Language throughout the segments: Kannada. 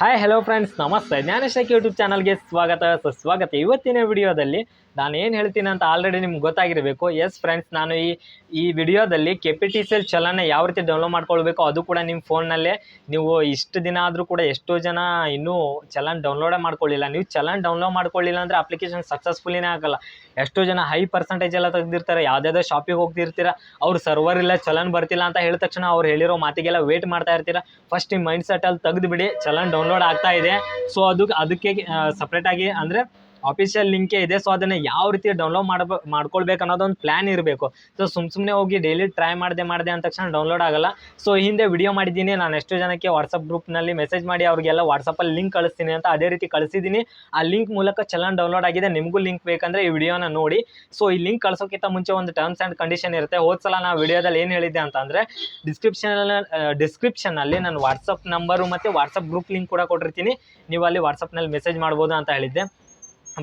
ಹಾಯ್ ಹಲೋ ಫ್ರೆಂಡ್ಸ್ ನಮಸ್ತೆ. ಜ್ಞಾನಶಾಖಿ ಯೂಟ್ಯೂಬ್ ಚಾನಲ್ಗೆ ಸ್ವಾಗತ. ಸುಸ್ವಾಗತ ಇವತ್ತಿನ ವಿಡಿಯೋದಲ್ಲಿ ನಾನು ಏನು ಹೇಳ್ತೀನಿ ಅಂತ ಆಲ್ರೆಡಿ ನಿಮ್ಗೆ ಗೊತ್ತಾಗಿರಬೇಕು. ಎಸ್ ಫ್ರೆಂಡ್ಸ್ ನಾನು ಈ ಈ ವಿಡಿಯೋದಲ್ಲಿ K P T C L ಚಲನ ಯಾವ ರೀತಿ ಡೌನ್ಲೋಡ್ ಮಾಡ್ಕೊಳ್ಬೇಕು ಅದು ಕೂಡ ನಿಮ್ಮ ಫೋನ್ನಲ್ಲೇ ನೀವು ಇಷ್ಟು ದಿನ ಆದರೂ ಕೂಡ ಎಷ್ಟೋ ಜನ ಇನ್ನೂ ಚಲನ್ ಡೌನ್ಲೋಡೇ ಮಾಡ್ಕೊಳ್ಳಿಲ್ಲ. ನೀವು ಚಲನ್ ಡೌನ್ಲೋಡ್ ಮಾಡ್ಕೊಳ್ಳಿಲ್ಲ ಅಂದರೆ ಅಪ್ಲಿಕೇಶನ್ ಸಕ್ಸಸ್ಫುಲ್ಲೇ ಆಗೋಲ್ಲ. ಎಷ್ಟೋ ಜನ ಹೈ ಪರ್ಸೆಂಟೇಜ್ ಎಲ್ಲ ತೆಗೆದಿರ್ತಾರೆ. ಯಾವುದಾದ್ರೂ ಶಾಪಿಗೆ ಹೋಗ್ತಿರ್ತೀರ. ಅವ್ರು ಸರ್ವರ್ ಇಲ್ಲ ಚಲನ್ ಬರ್ತಿಲ್ಲ ಅಂತ ಹೇಳಿದ ತಕ್ಷಣ ಅವ್ರು ಹೇಳಿರೋ ಮಾತಿಗೆಲ್ಲ ವೇಟ್ ಮಾಡ್ತಾ ಇರ್ತೀರ. ಫಸ್ಟ್ ನಿಮ್ಮ ಮೈಂಡ್ ಸೆಟ್ಟಲ್ಲಿ ತೆಗೆದುಬಿಡಿ. ಚಲನ್ ಡೌನ್ಲೋಡ್ ಆಗ್ತಾ ಇದೆ. ಸೊ ಅದಕ್ಕೆ ಅದಕ್ಕೆ ಸಪ್ರೇಟಾಗಿ ಅಂದರೆ ಆಫಿಷಿಯಲ್ ಲಿಂಕೇ ಇದೆ ಸೊ ಅದನ್ನು ಯಾವ ರೀತಿ ಡೌನ್ಲೋಡ್ ಮಾಡಬ, ಮಾಡ್ಕೊಳ್ಬೇಕು ಅನ್ನೋದೊಂದು ಪ್ಲ್ಯಾನ್ ಇರಬೇಕು. ಸೊ ಸುಮ್ಮ ಸುಮ್ಮನೆ ಹೋಗಿ ಡೈಲಿ ಟ್ರೈ ಮಾಡಿದೆ ಮಾಡಿದೆ ಅಂದ ತಕ್ಷಣ ಡೌನ್ಲೋಡ್ ಆಗಲ್ಲ. ಸೊ ಹಿಂದೆ ವಿಡಿಯೋ ಮಾಡಿದ್ದೀನಿ, ನಾನು ಎಷ್ಟೋ ಜನಕ್ಕೆ ವಾಟ್ಸಪ್ ಗ್ರೂಪ್ನಲ್ಲಿ ಮೆಸೇಜ್ ಮಾಡಿ ಅವ್ರಿಗೆಲ್ಲ ವಾಟ್ಸಪ್ಪಲ್ಲಿ ಲಿಂಕ್ ಕಳಿಸ್ತೀನಿ ಅಂತ ಅದೇ ರೀತಿ ಕಳಿಸಿದ್ದೀನಿ. ಆ ಲಿಂಕ್ ಮೂಲಕ ಚಲನ್ ಡೌನ್ಲೋಡ್ ಆಗಿದೆ, ನಿಮಗೂ ಲಿಂಕ್ ಬೇಕಂದರೆ ಈ ವಿಡಿಯೋನ ನೋಡಿ. ಸೊ ಈ ಲಿಂಕ್ ಕಳ್ಸೋಕ್ಕಿಂತ ಮುಂಚೆ ಒಂದು ಟರ್ಮ್ಸ್ ಆ್ಯಂಡ್ ಕಂಡೀಷನ್ ಇರುತ್ತೆ. ಹೋದ ಸಲ ನಾವು ವಿಡಿಯೋದಲ್ಲಿ ಏನು ಹೇಳಿದ್ದೆ ಅಂತಂದರೆ ಡಿಸ್ಕ್ರಿಪ್ಷನ್ ಡಿಸ್ಕ್ರಿಪ್ಷನಲ್ಲಿ ನಾನು ವಾಟ್ಸಪ್ ನಂಬರು ಮತ್ತು ವಾಟ್ಸಪ್ ಗ್ರೂಪ್ ಲಿಂಕ್ ಕೂಡ ಕೊಟ್ಟಿರ್ತೀನಿ. ನೀವು ಅಲ್ಲಿ ವಾಟ್ಸಪ್ನಲ್ಲಿ ಮೆಸೇಜ್ ಮಾಡ್ಬೋದು ಅಂತ ಹೇಳಿದ್ದೆ.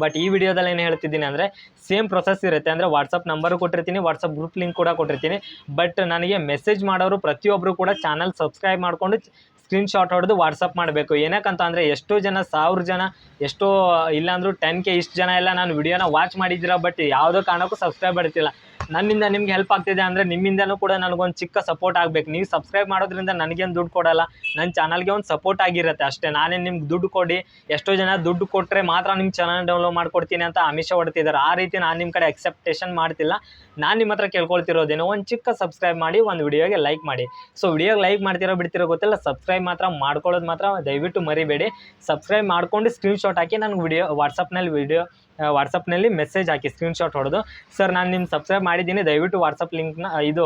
ಬಟ್ ಈ ವಿಡಿಯೋದಲ್ಲಿ ಏನು ಹೇಳ್ತಿದ್ದೀನಿ ಅಂದರೆ ಸೇಮ್ ಪ್ರೊಸೆಸ್ ಇರುತ್ತೆ. ಅಂದರೆ ವಾಟ್ಸಪ್ ನಂಬರು ಕೊಟ್ಟಿರ್ತೀನಿ ವಾಟ್ಸಪ್ ಗ್ರೂಪ್ ಲಿಂಕ್ ಕೂಡ ಕೊಟ್ಟಿರ್ತೀನಿ. ಬಟ್ ನನಗೆ ಮೆಸೇಜ್ ಮಾಡೋರು ಪ್ರತಿಯೊಬ್ಬರು ಕೂಡ ಚಾನಲ್ ಸಬ್ಸ್ಕ್ರೈಬ್ ಮಾಡಿಕೊಂಡು ಸ್ಕ್ರೀನ್ ಶಾಟ್ ಹೊಡೆದು ವಾಟ್ಸಪ್ ಮಾಡಬೇಕು. ಏನಕ್ಕಂತ ಅಂದರೆ ಎಷ್ಟೋ ಜನ, ಸಾವಿರ ಜನ, ಎಷ್ಟೋ ಇಲ್ಲಾಂದ್ರೂ ಟೆನ್ ಕೆ ಇಷ್ಟು ಜನ ಎಲ್ಲ ನಾನು ವಿಡಿಯೋನ ವಾಚ್ ಮಾಡಿದ್ದೀರ ಬಟ್ ಯಾವುದೋ ಕಾರಣಕ್ಕೂ ಸಬ್ಸ್ಕ್ರೈಬ್ ಮಾಡ್ತಿಲ್ಲ. ನನ್ನಿಂದ ನಿಮ್ಗೆ ಹೆಲ್ಪ್ ಆಗ್ತಿದೆ ಅಂದರೆ ನಿಮ್ಮಿಂದನೂ ಕೂಡ ನನಗೊಂದು ಚಿಕ್ಕ ಸಪೋರ್ಟ್ ಆಗಬೇಕು. ನೀವು ಸಬ್ಸ್ಕ್ರೈಬ್ ಮಾಡೋದ್ರಿಂದ ನನಗೇನು ದುಡ್ಡು ಕೊಡಲ್ಲ ನನ್ನ ಚಾನಲ್ಗೆ ಒಂದು ಸಪೋರ್ಟ್ ಆಗಿರುತ್ತೆ ಅಷ್ಟೇ. ನಾನೇ ನಿಮ್ಗೆ ದುಡ್ಡು ಕೊಡಿ, ಎಷ್ಟೋ ಜನ ದುಡ್ಡು ಕೊಟ್ಟರೆ ಮಾತ್ರ ನಿಮ್ಮ ಚಾನಲ್ ಡೌನ್ಲೋಡ್ ಮಾಡ್ಕೊಡ್ತೀನಿ ಅಂತ ಆಮಿಷ ಹೊಡ್ತಿದ್ದಾರೆ ಆ ರೀತಿ ನಾನು ನಿಮ್ಮ ಕಡೆ ಎಕ್ಸೆಪ್ಟೇಷನ್ ಮಾಡ್ತಿಲ್ಲ. ನಾನು ನಿಮ್ಮ ಹತ್ರ ಕೇಳ್ಕೊಳ್ತಿರೋದೇನೋ ಒಂದು ಚಿಕ್ಕ ಸಬ್ಸ್ಕ್ರೈಬ್ ಮಾಡಿ, ಒಂದು ವಿಡಿಯೋಗೆ ಲೈಕ್ ಮಾಡಿ. ಸೊ ವಿಡಿಯೋಗೆ ಲೈಕ್ ಮಾಡ್ತಿರೋ ಬಿಡ್ತಿರೋ ಗೊತ್ತಿಲ್ಲ ಸಬ್ಸ್ಕ್ರೈಬ್ ಮಾತ್ರ ಮಾಡ್ಕೊಳ್ಳೋದು ಮಾತ್ರ ದಯವಿಟ್ಟು ಮರಿಬೇಡಿ. ಸಬ್ಸ್ಕ್ರೈಬ್ ಮಾಡ್ಕೊಂಡು ಸ್ಕ್ರೀನ್ಶಾಟ್ ಹಾಕಿ ನನಗೆ ವಿಡಿಯೋ ವಾಟ್ಸಪ್ನಲ್ಲಿ ವಿಡಿಯೋ ವಾಟ್ಸಪ್ನಲ್ಲಿ ಮೆಸೇಜ್ ಹಾಕಿ, ಸ್ಕ್ರೀನ್ಶಾಟ್ ಹೊಡೆದು, ಸರ್, ನಾನು ನಿಮ್ಮ ಸಬ್ಸ್ಕ್ರೈಬ್ ಮಾಡಿದ್ದೀನಿ, ದಯವಿಟ್ಟು ವಾಟ್ಸಪ್ ಲಿಂಕ್ನ, ಇದು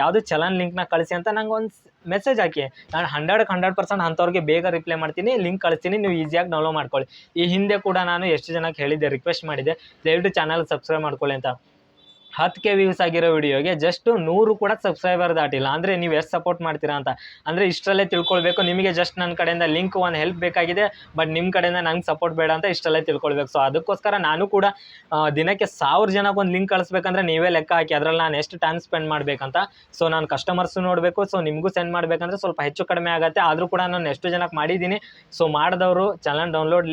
ಯಾವುದು ಚಲನ್ ಲಿಂಕ್ನ ಕಳಿಸಿ ಅಂತ ನಂಗೆ ಒಂದು ಮೆಸೇಜ್ ಹಾಕಿ. ನಾನು ಹಂಡ್ರೆಡ್ಗೆ ಹಂಡ್ರೆಡ್ ಪರ್ಸೆಂಟ್ ಅಂಥವ್ರಿಗೆ ಬೇಗ ರಿಪ್ಲೈ ಮಾಡ್ತೀನಿ, ಲಿಂಕ್ ಕಳಿಸ್ತೀನಿ, ನೀವು ಈಸಿಯಾಗಿ ಡೌನ್ಲೋಡ್ ಮಾಡ್ಕೊಳ್ಳಿ. ಈ ಹಿಂದೆ ಕೂಡ ನಾನು ಎಷ್ಟು ಜನಕ್ಕೆ ಹೇಳಿದ್ದೆ ರಿಕ್ವೆಸ್ಟ್ ಮಾಡಿದೆ ದಯವಿಟ್ಟು ಚಾನಲ್ ಸಬ್ಸ್ಕ್ರೈಬ್ ಮಾಡ್ಕೊಳ್ಳಿ ಅಂತ. ಹತ್ತು ಕೆ ವ್ಯೂಸ್ ಆಗಿರೋ ವಿಡಿಯೋಗೆ ಜಸ್ಟ್ ನೂರು ಕೂಡ ಸಬ್ಸ್ಕ್ರೈಬರ್ ದಾಟಿಲ್ಲ. ಅಂದರೆ ನೀವು ಎಷ್ಟು ಸಪೋರ್ಟ್ ಮಾಡ್ತೀರಾ ಅಂತ. ಅಂದರೆ ಇಷ್ಟರಲ್ಲೇ ತಿಳ್ಕೊಳ್ಬೇಕು. ನಿಮಗೆ ಜಸ್ಟ್ ನನ್ನ ಕಡೆಯಿಂದ ಲಿಂಕ್ ಒಂದು ಹೆಲ್ಪ್ ಬೇಕಾಗಿದೆ ಬಟ್ ನಿಮ್ಮ ಕಡೆಯಿಂದ ನಂಗೆ ಸಪೋರ್ಟ್ ಬೇಡ ಅಂತ ಇಷ್ಟರಲ್ಲೇ ತಿಳ್ಕೊಳ್ಬೇಕು. ಸೊ ಅದಕ್ಕೋಸ್ಕರ ನಾನು ಕೂಡ ದಿನಕ್ಕೆ ಸಾವಿರ ಜನಕ್ಕೆ ಒಂದು ಲಿಂಕ್ ಕಳಿಸ್ಬೇಕಂದ್ರೆ ನೀವೇ ಲೆಕ್ಕ ಹಾಕಿ, ಅದರಲ್ಲಿ ನಾನು ಎಷ್ಟು ಟೈಮ್ ಸ್ಪೆಂಡ್ ಮಾಡಬೇಕಂತ. ಸೊ ನಾನು ಕಸ್ಟಮರ್ಸು ನೋಡಬೇಕು. ಸೊ ನಿಮಗೂ ಸೆಂಡ್ ಮಾಡಬೇಕಂದ್ರೆ ಸ್ವಲ್ಪ ಹೆಚ್ಚು ಕಡಿಮೆ ಆಗುತ್ತೆ. ಆದರೂ ಕೂಡ ನಾನು ಎಷ್ಟು ಜನಕ್ಕೆ ಮಾಡಿದ್ದೀನಿ. ಸೊ ಮಾಡಿದವರು ಚಾನಲ್ ಡೌನ್ಲೋಡ್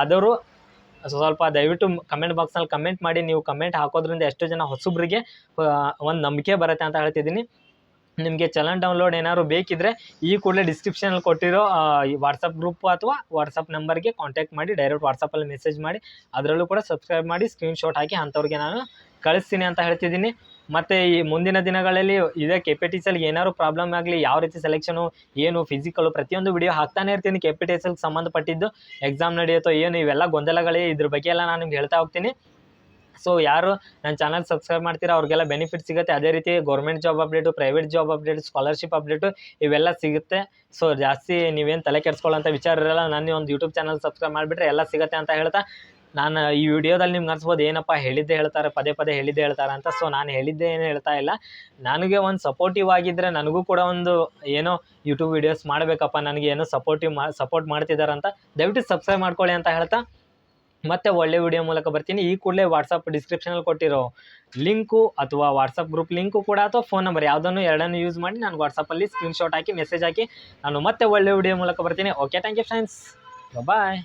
ಆದವರು ಸೊ ಸ್ವಲ್ಪ ದಯವಿಟ್ಟು ಕಮೆಂಟ್ ಬಾಕ್ಸ್ನಲ್ಲಿ ಕಮೆಂಟ್ ಮಾಡಿ, ನೀವು ಕಮೆಂಟ್ ಹಾಕೋದ್ರಿಂದ ಎಷ್ಟು ಜನ ಹೊಸಬ್ರಿಗೆ ಒಂದು ನಂಬಿಕೆ ಬರುತ್ತೆ ಅಂತ ಹೇಳ್ತಿದ್ದೀನಿ. ನಿಮಗೆ ಚಲನ್ ಡೌನ್ಲೋಡ್ ಏನಾದ್ರು ಬೇಕಿದ್ರೆ ಈ ಕೂಡಲೇ ಡಿಸ್ಕ್ರಿಪ್ಷನಲ್ಲಿ ಕೊಟ್ಟಿರೋ ವಾಟ್ಸಪ್ ಗ್ರೂಪ್ ಅಥವಾ ವಾಟ್ಸಪ್ ನಂಬರ್ಗೆ ಕಾಂಟ್ಯಾಕ್ಟ್ ಮಾಡಿ ಡೈರೆಕ್ಟ್ ವಾಟ್ಸಪ್ಪಲ್ಲಿ ಮೆಸೇಜ್ ಮಾಡಿ. ಅದರಲ್ಲೂ ಕೂಡ ಸಬ್ಸ್ಕ್ರೈಬ್ ಮಾಡಿ ಸ್ಕ್ರೀನ್ಶಾಟ್ ಹಾಕಿ ಅಂಥವ್ರಿಗೆ ನಾನು ಕಳಿಸ್ತೀನಿ ಅಂತ ಹೇಳ್ತಿದ್ದೀನಿ. ಮತ್ತು ಈ ಮುಂದಿನ ದಿನಗಳಲ್ಲಿ ಇದೇ ಕೆ ಪಿ ಟಿ ಸಲ್ಗೆ ಏನಾದ್ರು ಪ್ರಾಬ್ಲಮ್ ಆಗಲಿ, ಯಾವ ರೀತಿ ಸೆಲೆಕ್ಷನು ಏನು ಫಿಸಿಕಲು ಪ್ರತಿಯೊಂದು ವಿಡಿಯೋ ಹಾಕ್ತಾನೆ ಇರ್ತೀನಿ ಕೆ ಪಿ ಟಿ ಎಸ್ಗೆ ಸಂಬಂಧಪಟ್ಟಿದ್ದು. ಎಕ್ಸಾಮ್ ನಡೆಯುತ್ತೋ ಏನು, ಇವೆಲ್ಲ ಗೊಂದಲಗಳೇ ಇದ್ರ ಬಗ್ಗೆ ಎಲ್ಲ ನಾನು ನಿಮ್ಗೆ ಹೇಳ್ತಾ ಹೋಗ್ತೀನಿ. ಸೊ ಯಾರು ನನ್ನ ಚಾನಲ್ ಸಬ್ಸ್ಕ್ರೈಬ್ ಮಾಡ್ತೀರಾ, ಅವ್ರಿಗೆಲ್ಲ ಬೆನಿಫಿಟ್ ಸಿಗುತ್ತೆ. ಅದೇ ರೀತಿ government job update private job update scholarship update ಇವೆಲ್ಲ ಸಿಗುತ್ತೆ. ಸೊ ಜಾಸ್ತಿ ನೀವೇನು ತಲೆ ಕೆಡ್ಸ್ಕೊಳ್ಳೋಂಥ ವಿಚಾರ ಇರಲ್ಲ. ನಾನು ಒಂದು ಯೂಟ್ಯೂಬ್ ಚಾನಲ್ ಸಬ್ಸ್ಕ್ರೈಬ್ ಮಾಡಿಬಿಟ್ರೆ ಎಲ್ಲ ಸಿಗುತ್ತೆ ಅಂತ ಹೇಳ್ತಾ. ನಾನು ಈ ವಿಡಿಯೋದಲ್ಲಿ ನಿಮ್ಗೆ ಅನ್ಸ್ಬೋದು, ಏನಪ್ಪ ಹೇಳಿದ್ದೆ ಹೇಳ್ತಾರೆ, ಪದೇ ಪದೇ ಹೇಳಿದ್ದೆ ಹೇಳ್ತಾರೆ ಅಂತ. ಸೊ ನಾನು ಹೇಳಿದ್ದೆ ಏನು ಹೇಳ್ತಾ ಇಲ್ಲ. ನನಗೆ ಒಂದು ಸಪೋರ್ಟಿವ್ ಆಗಿದ್ದರೆ ನನಗೂ ಕೂಡ ಒಂದು ಏನೋ ಯೂಟ್ಯೂಬ್ ವಿಡಿಯೋಸ್ ಮಾಡಬೇಕಪ್ಪ, ನನಗೆ ಏನೋ ಸಪೋರ್ಟಿವ್ ಮಾ ಸಪೋರ್ಟ್ ಮಾಡ್ತಿದ್ದಾರಂತ ದಯವಿಟ್ಟು ಸಬ್ಸ್ಕ್ರೈಬ್ ಮಾಡ್ಕೊಳ್ಳಿ ಅಂತ ಹೇಳ್ತಾ, ಮತ್ತೆ ಒಳ್ಳೆ ವಿಡಿಯೋ ಮೂಲಕ ಬರ್ತೀನಿ. ಈ ಕೂಡಲೇ ವಾಟ್ಸಪ್ ಡಿಸ್ಕ್ರಿಪ್ಷನಲ್ಲಿ ಕೊಟ್ಟಿರೋ ಲಿಂಕು ಅಥವಾ ವಾಟ್ಸಪ್ ಗ್ರೂಪ್ ಲಿಂಕು ಕೂಡ ಅಥವಾ ಫೋನ್ ನಂಬರ್ ಯಾವುದನ್ನು ಎರಡನ್ನು ಯೂಸ್ ಮಾಡಿ ನಾನು ವಾಟ್ಸಪ್ಪಲ್ಲಿ ಸ್ಕ್ರೀನ್ಶಾಟ್ ಹಾಕಿ ಮೆಸೇಜ್ ಹಾಕಿ, ನಾನು ಮತ್ತೆ ಒಳ್ಳೆ ವಿಡಿಯೋ ಮೂಲಕ ಬರ್ತೀನಿ. Okay thank you friends bye